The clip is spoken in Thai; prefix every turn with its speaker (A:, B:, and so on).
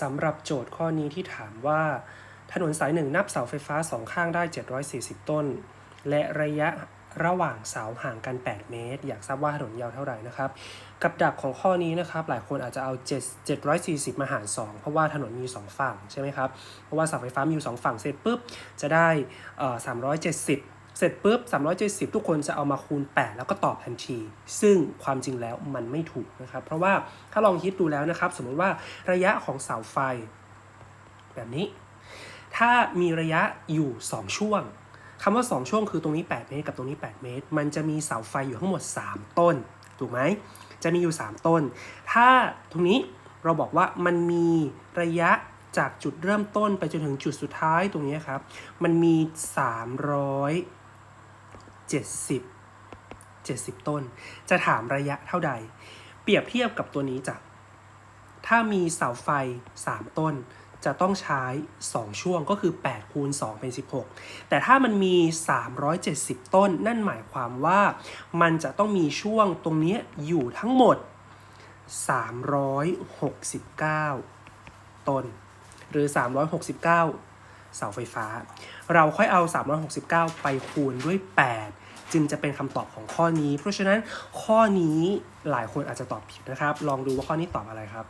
A: สำหรับโจทย์ข้อนี้ที่ถามว่า ถนนสายหนึ่งนับเสาไฟฟ้าสองข้างได้ 740 ต้น และระยะระหว่างเสาห่างกัน 8 เมตร อยากทราบว่าถนนยาวเท่าไหร่นะครับ กับดักของข้อนี้นะครับ หลายคนอาจจะเอา 7 740 มาหาร 2 เพราะว่าถนนมี 2 ฝั่งใช่ไหมครับ เพราะว่าเสาไฟฟ้ามีอยู่ 2 ฝั่งเสร็จปุ๊บ จะได้เอ่อ370 เสร็จปุ๊บ370 ทุกคนจะเอามาคูณ 8 แล้วก็ตอบทันที ซึ่งความจริงแล้วมันไม่ถูกนะครับ เพราะว่าถ้าลองคิดดูแล้วนะครับ สมมติว่าระยะของเสาไฟ แบบนี้ ถ้ามีระยะอยู่ 2 ช่วงคำว่า 2 ช่วงคือตรงนี้ 8 เมตร กับตรงนี้ 8 เมตร มันจะมีเสาไฟอยู่ทั้งหมด 3 ต้น ถูกไหม จะมีอยู่ 3 ต้น ถ้าตรงนี้เราบอกว่ามันมีระยะจากจุดเริ่มต้นไปจนถึงจุดสุดท้ายตรงนี้ครับ มันมี370 70 ต้น จะถามระยะเท่าใด เปรียบเทียบกับตัวนี้จ้ะถ้ามีเสาไฟ 3 ต้น จะต้องใช้ 2 ช่วงก็คือ8คูณ2เป็น 16 แต่ถ้ามันมี 370 ต้น นั่นหมายความว่ามันจะต้องมีช่วงตรงนี้อยู่ทั้งหมด 369 ต้น หรือ 369 เสาไฟฟ้า เราค่อยเอา 369 ไปคูณด้วย 8 จึงจะเป็นคำตอบของข้อนี้ เพราะฉะนั้นข้อนี้หลายคนอาจจะตอบผิดนะครับ ลองดูว่าข้อนี้ตอบอะไรครับ